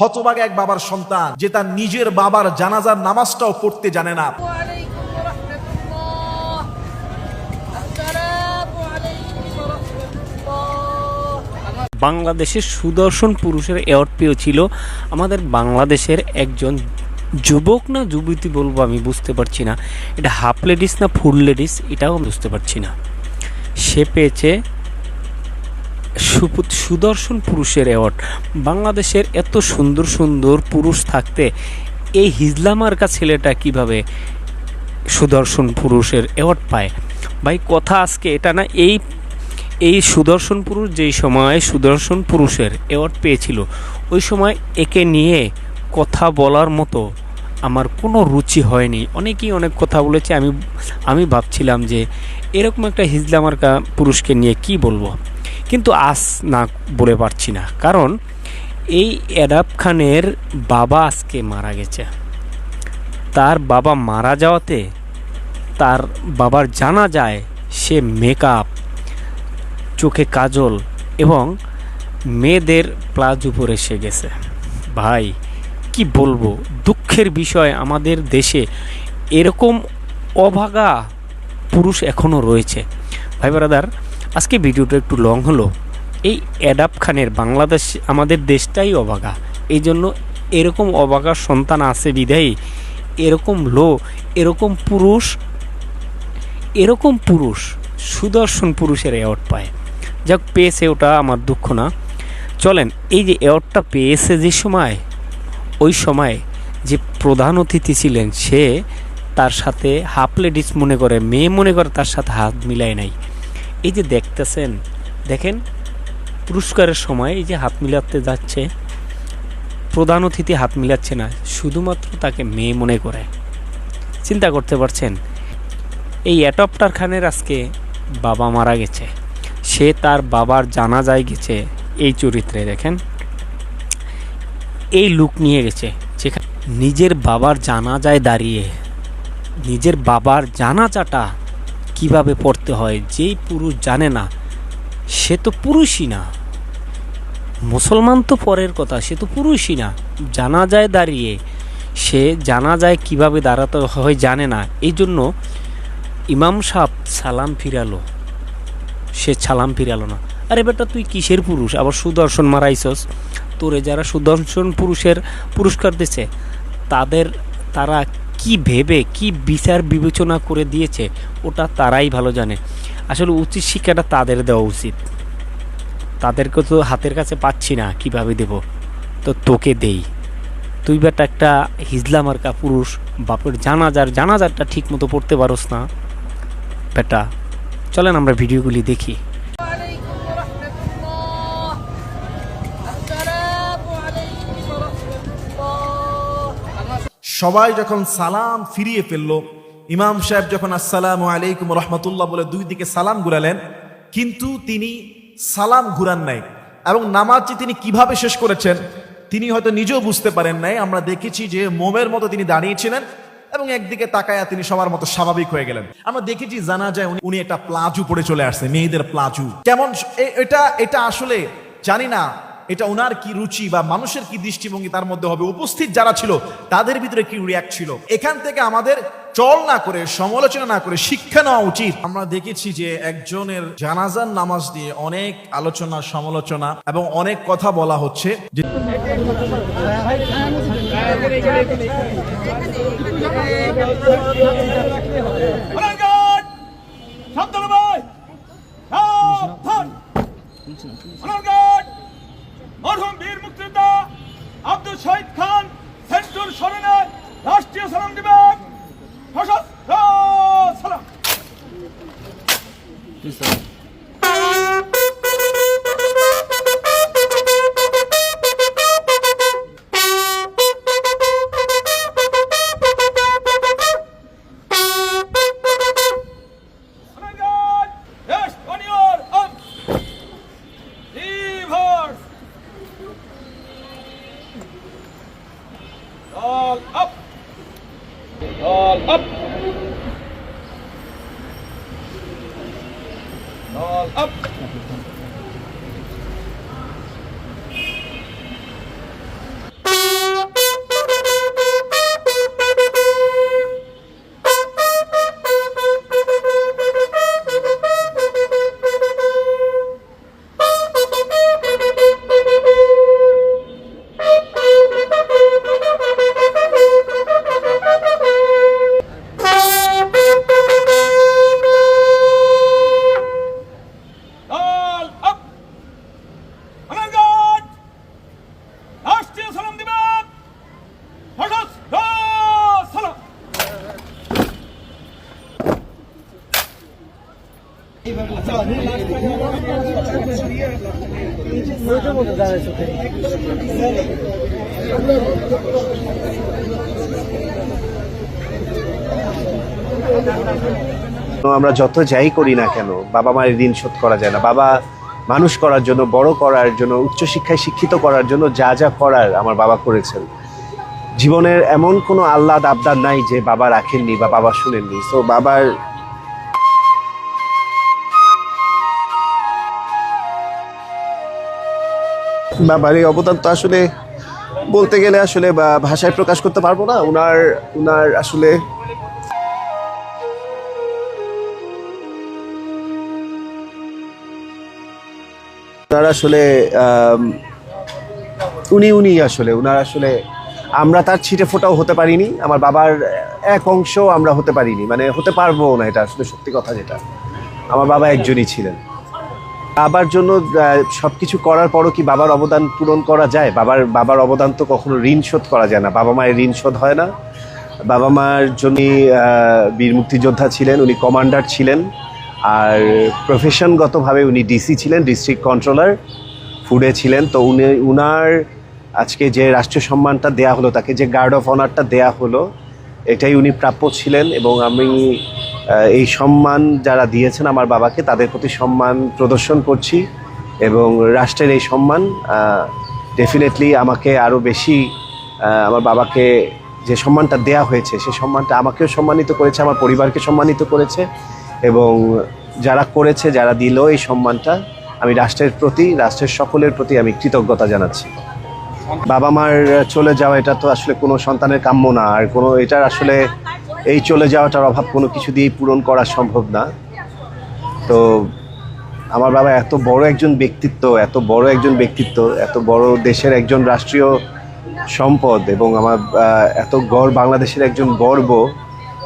হতবাগ এক বাবার সন্তান যে তার নিজের বাবার জানাজার নামাজটাও পড়তে জানে না। বাংলাদেশের সুদর্শন পুরুষের অ্যাওয়ার্ড পেয়ে ছিল আমাদের বাংলাদেশের একজন যুবক না যুবতী বলব আমি বুঝতে পারছি না। এটা হাফ লেডিস না ফুল লেডিস এটাও বুঝতে পারছি না। সে পেয়েছে সুদর্শন পুরুষের অ্যাওয়ার্ড। বাংলাদেশের এত সুন্দর সুন্দর পুরুষ থাকতে এই হিজলামার্কা ছেলেটা কীভাবে সুদর্শন পুরুষের অ্যাওয়ার্ড পায়? ভাই, কথা আজকে এটা না, এই এই সুদর্শন পুরুষ যেই সময় সুদর্শন পুরুষের অ্যাওয়ার্ড পেয়েছিল, ওই সময় একে নিয়ে কথা বলার মতো আমার কোনো রুচি হয়নি। অনেকেই অনেক কথা বলেছে, আমি আমি ভাবছিলাম যে এরকম একটা হিজলামার্কা পুরুষকে নিয়ে কি বলব? কিন্তু আজ না বলে পারছি না। কারণ এই অ্যাডাব খানের বাবা আজকে মারা গেছে। তার বাবা মারা যাওয়াতে তার বাবার জানা যায় সে মেকআপ চোখে কাজল এবং মেয়েদের প্লাজ পরে এসে গেছে। ভাই, কি বলব? দুঃখের বিষয় আমাদের দেশে এরকম অভাগা পুরুষ এখনও রয়েছে। ভাই ব্রাদার আজকে ভিডিওটা একটু লং হলো। এই অ্যাডাপ খানের বাংলাদেশ আমাদের দেশটাই অভাগা এই জন্য এরকম অভাগা সন্তান আছে বিধায়ী। এরকম লো এরকম পুরুষ এরকম পুরুষ, সুদর্শন পুরুষের অ্যাওয়ার্ড পায়। যাক, পেয়েছে ওটা আমার দুঃখ না। চলেন, এই যে অ্যাওয়ার্ডটা পেয়েছে যে সময়, ওই সময় যে প্রধান অতিথি ছিলেন সে, তার সাথে হাফ লেডিস মনে করে, মেয়ে মনে করে তার সাথে হাত মিলায় নাই। এই যে দেখতেছেন, দেখেন, পুরস্কারের সময় এই যে হাত মিলাতে যাচ্ছে, প্রধান অতিথি হাত মিলাচ্ছে না, শুধুমাত্র তাকে মেয়ে মনে করে। চিন্তা করতে পারছেন? এই অ্যাডপ্টার খানের আজকে বাবা মারা গেছে। সে তার বাবার জানাজায় গেছে এই চরিত্রে, দেখেন। এই লুক নিয়ে গেছে, যেখানে নিজের বাবার জানাজায় দাঁড়িয়ে, নিজের বাবার জানাজাটা কীভাবে পড়তে হয়, যেই পুরুষ জানে না, সে তো পুরুষই না। মুসলমান তো পরের কথা, সে তো পুরুষই না। জানা যায় দাঁড়িয়ে, সে জানা যায় কীভাবে দাঁড়াতে হয় জানে না। এই জন্য ইমাম সাহ সালাম ফিরালো। সে সালাম ফিরালো না। আরে বেটা, তুই কিসের পুরুষ? আবার সুদর্শন মারাইছস? তোরে যারা সুদর্শন পুরুষের পুরস্কার দিছে, তাদের, তারা কি ভেবে, কি বিচার বিবেচনা করে দিয়েছে, ওটা তারাই ভালো জানে। আসলে উচিত শিক্ষাটা তাদের দেওয়া উচিত। তাদেরকে তো হাতের কাছে পাচ্ছি না, কীভাবে দেব? তো তোকে দেই। তুই বেটা একটা হিজলামার্কা পুরুষ, বাপের জানাজার, জানাজারটা ঠিক মতো পড়তে পারোস না। বেটা চলেন আমরা ভিডিওগুলি দেখি। সবাই যখন সালাম ফিরিয়ে ফেলল, ইমাম সাহেব যখন আসসালামু আলাইকুম রহমতুল্লাহ বলে দুই দিকে সালাম ঘুরালেন, কিন্তু তিনি সালাম ঘুরান নাই এবং নামাজটি তিনি কীভাবে শেষ করেছেন, তিনি হয়তো নিজেও বুঝতে পারেন নাই। আমরা দেখেছি যে মোমের মতো তিনি দাঁড়িয়েছিলেন এবং একদিকে তাকায়া তিনি সবার মতো স্বাভাবিক হয়ে গেলেন। আমরা দেখেছি জানা যায় উনি- একটা প্লাজু পরে চলে আসছে, মেয়েদের প্লাজু। কেমন এটা এটা আসলে জানি না এটা ওনার কি রুচি বা মানুষের কি দৃষ্টিভঙ্গি তার মধ্যে হবে? উপস্থিত যারা ছিল তাদের ভিতরে কি রিয়াক্ট ছিল? এখান থেকে আমাদের চল না করে সমালোচনা না করে শিক্ষা নেওয়া উচিত। আমরা দেখেছি যে একজনের জানাজার নামাজ দিয়ে অনেক আলোচনা সমালোচনা এবং অনেক কথা বলা হচ্ছে। যে মরহুম বীর মুক্তিযোদ্ধা আব্দুল শহীদ খান সেন্টুর স্মরণে রাষ্ট্রীয় সালাম দিবেন সশস্ত্র সালাম। up. আমরা যত যাই করি না কেন, বাবা মায়ের ঋণ শোধ করা যায় না। বাবা মানুষ করার জন্য, বড় করার জন্য, উচ্চশিক্ষায় শিক্ষিত করার জন্য যা যা করার আমার বাবা করেছেন। জীবনের এমন কোনো আল্লাহ আবদার নাই যে বাবা রাখেননি বা বাবা শুনেননি। তো বাবার বাবার এই অবদান তো আসলে বলতে গেলে আসলে বা- ভাষায় প্রকাশ করতে পারব না। উনার উনার আসলে ওনার আসলে উনি উনি আসলে, উনার আসলে আমরা তার ছিটে ফোটাও হতে পারিনি। আমার বাবার এক অংশ আমরা হতে পারিনি। মানে হতে পারব না এটা আসলে সত্যি কথা যেটা। আমার বাবা একজনই ছিলেন। বাবার জন্য সব কিছু করার পরও কি বাবার অবদান পূরণ করা যায়? বাবার বাবার অবদান তো কখনো ঋণ শোধ করা যায় না। বাবা মায়ের ঋণ শোধ হয় না। বাবা মার জন্য বীর মুক্তিযোদ্ধা ছিলেন, উনি কমান্ডার ছিলেন, আর প্রফেশনগতভাবে উনি ডিসি ছিলেন, ডিস্ট্রিক্ট কন্ট্রোলার, ফুডে ছিলেন। তো উনি, উনার আজকে যে রাষ্ট্রীয় সম্মানটা দেয়া হলো, তাকে যে গার্ড অফ অনারটা দেয়া হলো, এটাই উনি প্রাপ্য ছিলেন এবং আমি এই সম্মান যারা দিয়েছেন আমার বাবাকে, তাদের প্রতি সম্মান প্রদর্শন করছি এবং রাষ্ট্রের এই সম্মান ডেফিনেটলি আমাকে আরও বেশি আমার বাবাকে যে সম্মানটা দেয়া হয়েছে সেই সম্মানটা আমাকেও সম্মানিত করেছে, আমার পরিবারকে সম্মানিত করেছে এবং যারা করেছে, যারা দিল এই সম্মানটা, আমি রাষ্ট্রের প্রতি, রাষ্ট্রের সকলের প্রতি আমি কৃতজ্ঞতা জানাচ্ছি। বাবা মার চলে যাওয়া এটা তো আসলে কোনো সন্তানের কাম্য না, আর কোনো এটার আসলে এই চলে যাওয়াটার অভাব কোনো কিছু দিয়েই পূরণ করা সম্ভব না। তো আমার বাবা এত বড় একজন ব্যক্তিত্ব, এত বড় একজন ব্যক্তিত্ব, এত বড় দেশের একজন রাষ্ট্রীয় সম্পদ এবং আমার এত গর্ব বাংলাদেশের একজন গর্ব,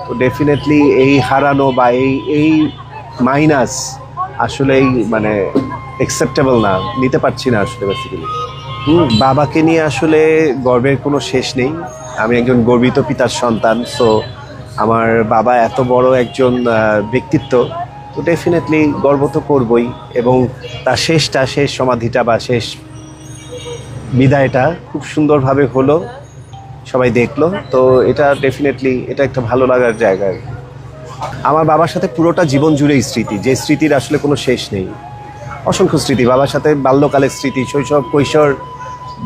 তো ডেফিনেটলি এই হারানো বা এই এই মাইনাস আসলেই মানে অ্যাকসেপ্টেবল না, নিতে পারছি না আসলে বেসিক্যালি বাবাকে নিয়ে আসলে গর্বের কোনো শেষ নেই। আমি একজন গর্বিত পিতার সন্তান সো আমার বাবা এত বড় একজন ব্যক্তিত্ব, তো ডেফিনেটলি গর্ব তো করবই এবং তার শেষটা, শেষ সমাধিটা বা শেষ বিদায়টা খুব সুন্দরভাবে হলো, সবাই দেখল, তো এটা ডেফিনেটলি এটা একটা ভালো লাগার জায়গা আমার বাবার সাথে পুরোটা জীবন জুড়েই স্মৃতি, যে স্মৃতির আসলে কোনো শেষ নেই। অসংখ্য স্মৃতি, বাবার সাথে বাল্যকালের স্মৃতি, শৈশব, কৈশোর,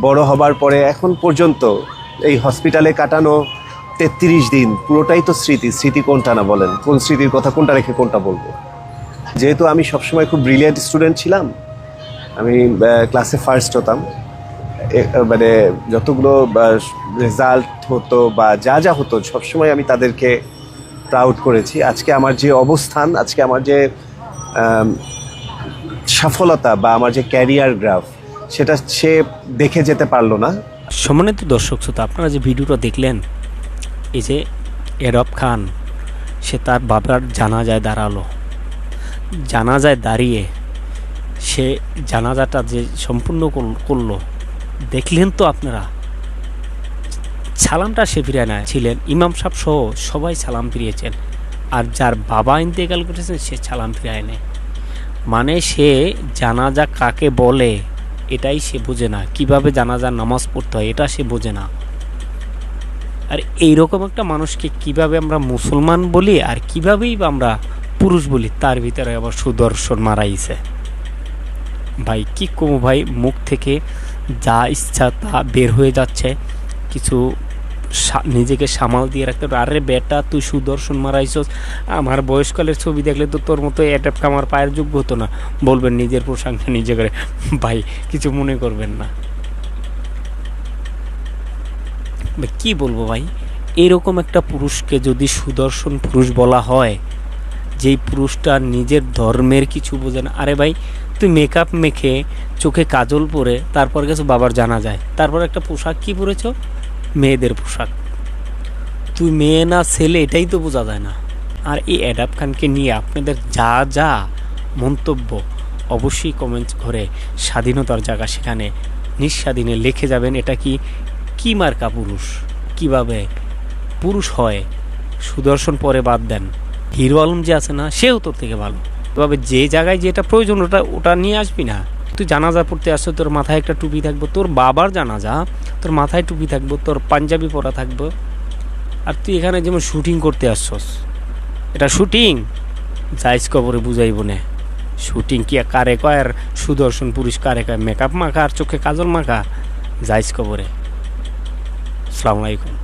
বড় হবার পরে এখন পর্যন্ত এই হসপিটালে কাটানো তেত্রিশ দিন, পুরোটাই তো স্মৃতি। স্মৃতি কোনটা না বলেন? কোন স্মৃতির কথা, কোনটা রেখে কোনটা বলব? যেহেতু আমি সবসময় খুব ব্রিলিয়ান্ট স্টুডেন্ট ছিলাম, আমি ক্লাসে ফার্স্ট হতাম। মানে যতগুলো রেজাল্ট হতো বা যা যা হতো, সবসময় আমি তাদেরকে প্রাউড করেছি। আজকে আমার যে অবস্থান, আজকে আমার যে সফলতা বা আমার যে ক্যারিয়ার গ্রাফ সেটা সে দেখে যেতে পারল না। সম্মানিত দর্শক, শ্রোতা, আপনারা যে ভিডিওটা দেখলেন এই যে এরব খান, সে তার বাবার জানাজায় দাঁড়াল। জানাজায় দাঁড়িয়ে সে জানাজাটা যে সম্পূর্ণ করল- দেখলেন তো আপনারা? সালামটা সে ফিরিয়ে নেয় ছিলেন ইমাম সাহেব সহ সবাই সালাম ফিরিয়েছেন। আর যার বাবা ইন্তেকাল করেছেন, সে সালাম ফিরিয়ে নেয় মানে সে জানাজা কাকে বলে, এটাই সে বোঝে না। কীভাবে জানাজার নামাজ পড়তে হয়, এটা সে বোঝে না। আর এইরকম একটা মানুষকে কীভাবে আমরা মুসলমান বলি আর কিভাবেই বা আমরা পুরুষ বলি, তার ভিতরে আবার সুদর্শন মারাইছে ভাই, কি কমু ভাই, মুখ থেকে যা ইচ্ছা তা বের হয়ে যাচ্ছে। কিছু নিজেকে সামাল দিয়ে রাখতে হবে। আরে বেটা, তুই সুদর্শন মারাইছস আমার বয়সকালের ছবি দেখলে তো তোর মতো অ্যাডাপ্ট আমার পায়ের যোগ্য হতো না। বলবেন নিজের প্রশংসা নিজে করে। ভাই, কিছু মনে করবেন না ভাই, কি বলব ভাই? এরকম একটা পুরুষকে যদি সুদর্শন পুরুষ বলা হয়, যেই পুরুষটা নিজের ধর্মের কিছু বোঝে না। আরে ভাই, তুই মেকআপ মেখে চোখে কাজল পরে তারপর গেছো বাবার জানা যায়। তারপর একটা পোশাক কি পরেছ? মেয়েদের পোশাক। তুই মেয়ে না ছেলে, এটাই তো বোঝা যায় না। আর এই অ্যাডাপ খানকে নিয়ে আপনাদের যা যা মন্তব্য, অবশ্যই কমেন্ট করে স্বাধীনতার জায়গা সেখানে, নিঃস্বাধীনে লিখে যাবেন। এটা কি কি মার্কা পুরুষ? কীভাবে পুরুষ হয়? সুদর্শন পরে বাদ দেন। হিরো আলম যে আছে না, সেও তোর থেকে ভালো। তবে যে জায়গায় যেটা প্রয়োজন, ওটা ওটা নিয়ে আসবি না। তুই জানাজা পড়তে আসছো, তোর মাথায় একটা টুপি থাকব, তোর বাবার জানাজা, তোর মাথায় টুপি থাকব, তোর পাঞ্জাবি পরা থাকব। আর তুই এখানে যেমন শুটিং করতে আসছস, এটা শুটিং? যাইস কবরে বুঝাইব না। শুটিং কি কারে কয় আর সুদর্শন পুরুষ কারে কয়? মেকআপ মাখা আর চোখে কাজল মাখা? যাইস কবরে। আসসালামু আলাইকুম